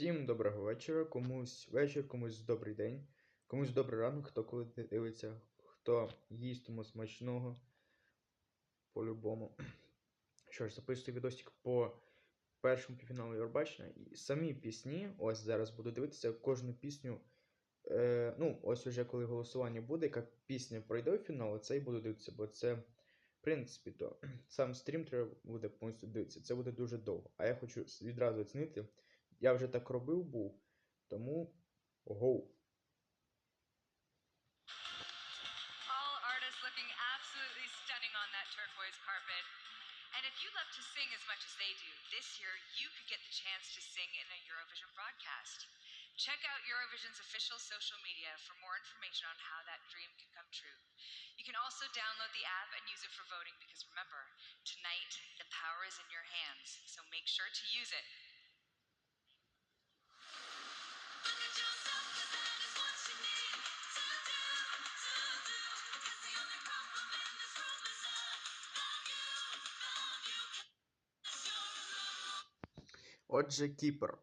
Всім доброго вечора, комусь вечір, комусь добрий день, комусь добрий ранок, хто коли дивиться, хто їсть тому смачного. По-любому. Що ж, записую відосик по першому півфіналу Євробачення. І самі пісні, ось зараз буду дивитися кожну пісню. Е, ну, ось уже коли голосування буде, яка пісня пройде в фінал, це і буду дивитися, бо це, в принципі, то сам стрім треба буде повністю дивитися. Це буде дуже довго. А я хочу відразу оцінити. Я вже так робив був, тому гоу. All artists looking absolutely stunning on that turquoise carpet. And if you love to sing as much as they do, this year you could get the chance to sing in a Eurovision broadcast. Check out Eurovision's official social media for more information on how that dream can come true. You can also download the app and use it for voting because remember, tonight the power is in your hands, so make sure to use it. Отже, Кіпр.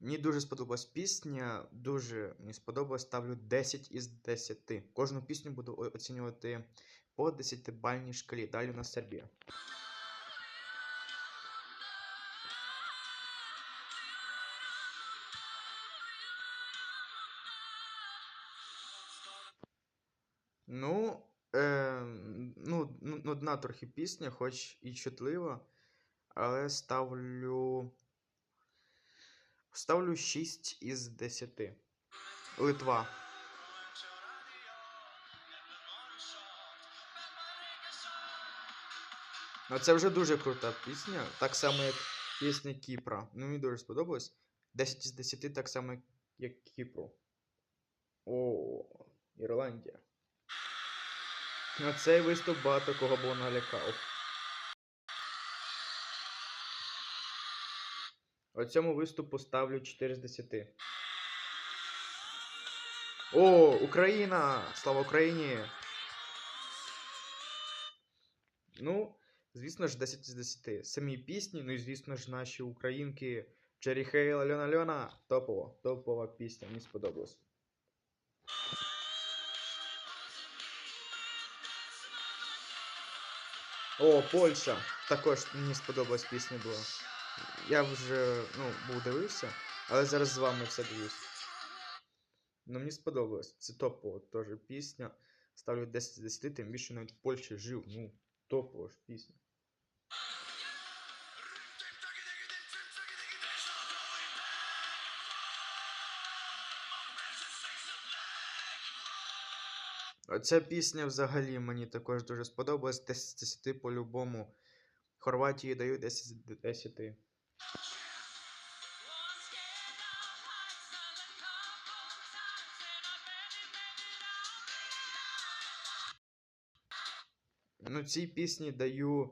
Мені дуже сподобалась пісня, дуже мені сподобалось, ставлю 10 із 10. Кожну пісню буду оцінювати по 10-бальній шкалі. Далі у нас Сербія. Ну, е, ну, ну, нудна трохи пісня, хоч і чутлива, але ставлю. Ставлю 6 із 10. Литва. Ну, це вже дуже крута пісня, так само, як пісня Кіпра. Ну, мені дуже сподобалось. 10 із 10 так само, як Кіпру. О, Ірландія. На цей виступ багато кого було налякав. Оцьому виступу ставлю 4 з 10. О, Україна! Слава Україні! Ну, звісно ж, 10 з 10. Самі пісні, ну і звісно ж, наші українки Джері Хейл, Альона Альона. Топова, топова пісня, мені сподобалось. О, Польща. Також мені сподобалась пісня була. Я вже ну, був дивився, але зараз з вами все дивлюсь. Ну, мені сподобалось. Це топова теж пісня. Ставлю 10 з 10, тим більше навіть в Польщі жив. Ну, топова ж пісня. Оця пісня взагалі мені також дуже сподобалась. 10 з 10 по-любому. Хорватії даю 10 з 10. Ну, цій пісні даю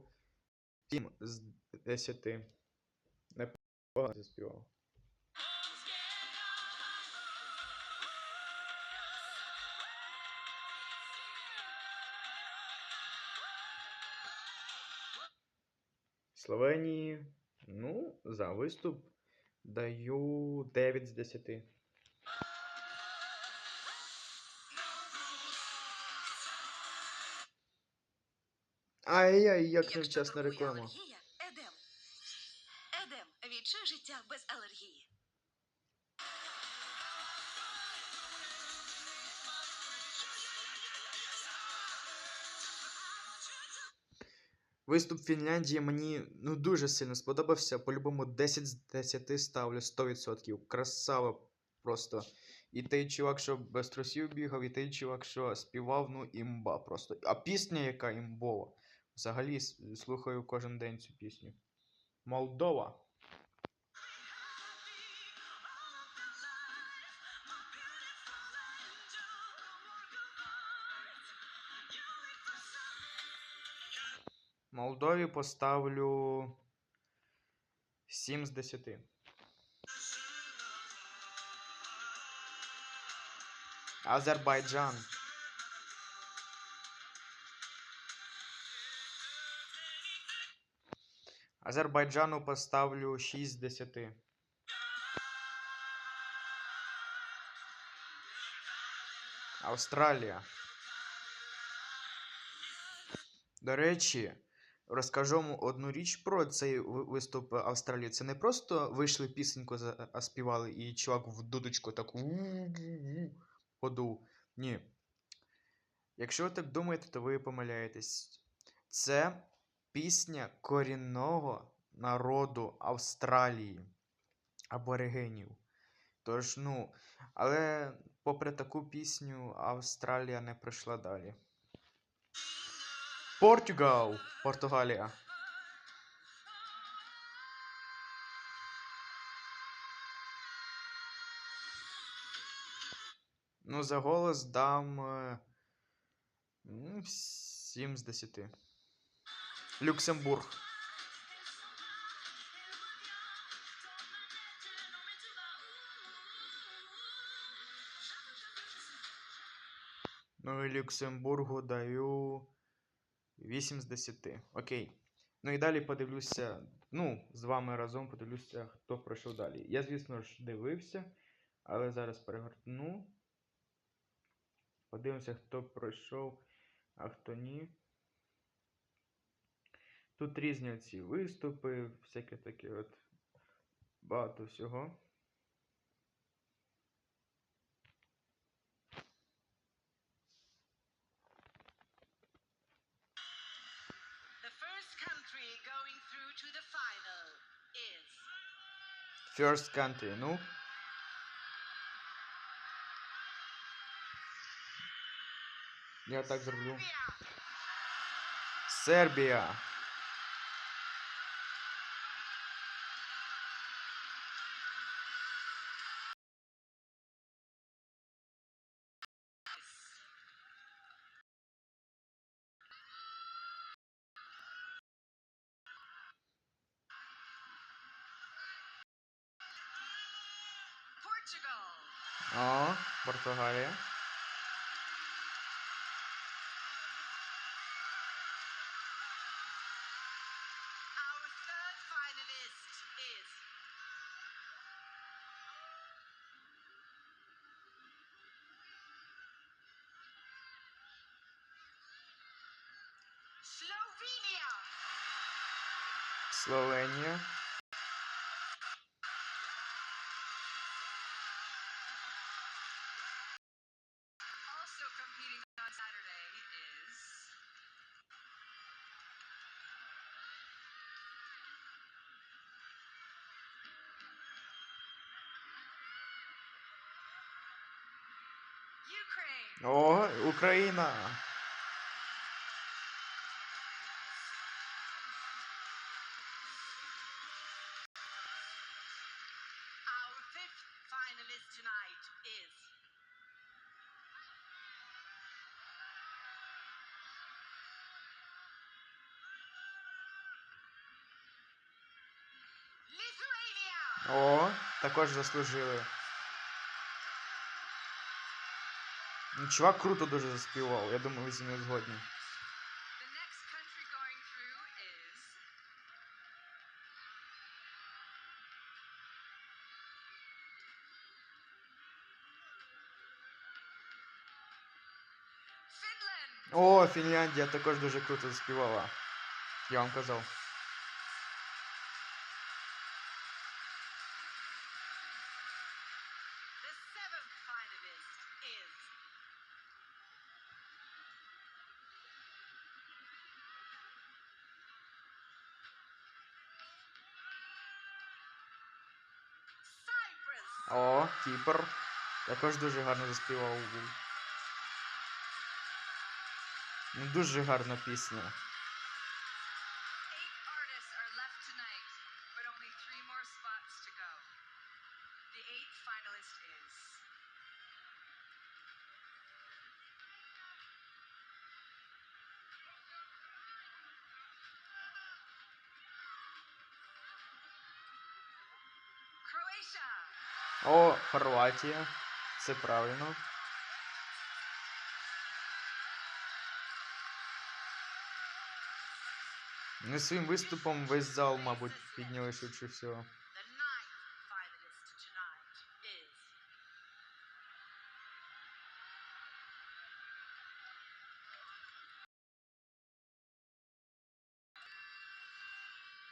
7 з 10. Непогано заспівав. Словенії. Ну, за виступ даю 9 з 10. Ай-яй, як невчасна реклама. Едем. Едем. Відчуй життя без алергії. Виступ Фінляндії мені ну, дуже сильно сподобався. По-любому 10 з 10 ставлю 100%. Красава просто. І той чувак, що без трусів бігав, і той чувак, що співав, ну імба просто. А пісня, яка імбова. Взагалі слухаю кожен день цю пісню. Молдова. Молдові поставлю 7 з 10. Азербайджан. Азербайджану поставлю 6 з 10. Австралія. До речі розкажу одну річ про цей виступ Австралії. Це не просто вийшли пісеньку співали, і чувак в дудочку так подув. Ні. Якщо ви так думаєте, то ви помиляєтесь. Це пісня корінного народу Австралії аборигенів. Тож, ну, але попри таку пісню Австралія не пройшла далі. Португал, Португалія. Ну, за голос дам е, м, 7 з 10. Люксембург. Ну і Люксембургу даю 8 з 10. Окей. Ну і далі подивлюся. Ну, з вами разом подивлюся, хто пройшов далі. Я, звісно ж, дивився, але зараз перегорну. Подивимося, хто пройшов, а хто ні. Тут різні ці виступи, всяке таке от багато всього. First country, ну. Я так зроблю. Сербія. Portugal. O, Portugalia. Our third finalist is Slovenia. Slovenia. О, Україна. О, також заслужили. Ну, Чувак круто дуже заспівав. Я думаю, ви зі мною згодні. The next country going through is Finland. О, Фінляндія також дуже круто заспівала. Я вам казав. О, Кіпр. Також дуже гарно заспівав. Ну, дуже гарна пісня. Croatia. О, Хорватія. Це правильно. Не своїм виступом весь зал, мабуть, підняли швидше всього.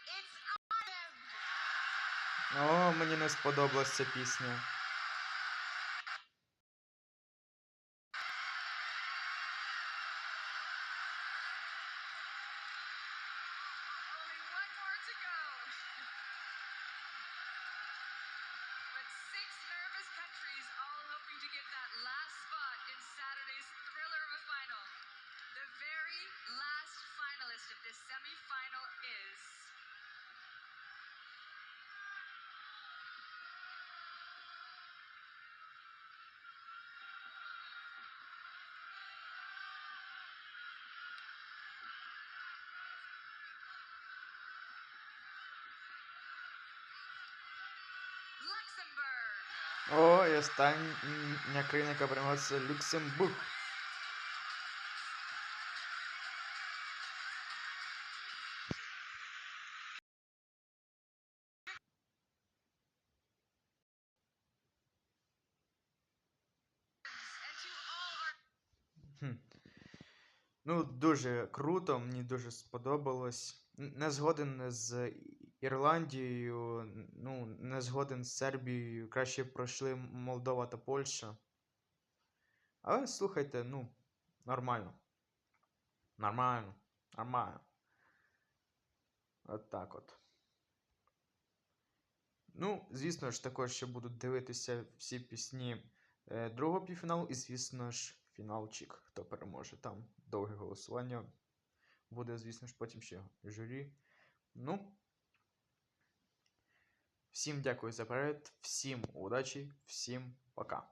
It's Autumn! О, мені не сподобалась ця пісня. О, і остання країна, яка це Люксембург. Ну, дуже круто, мені дуже сподобалось. Не згоден з Ірландією, ну, не згоден з Сербією. Краще пройшли Молдова та Польща. Але слухайте, ну, нормально. Нормально. Нормально. От так от. Ну, звісно ж, також ще буду дивитися всі пісні е, другого півфіналу, і, звісно ж, фіналчик, хто переможе. Там довге голосування. Буде, звісно ж, потім ще журі. Ну. Всім дякую за перегляд, всім удачі, всім пока.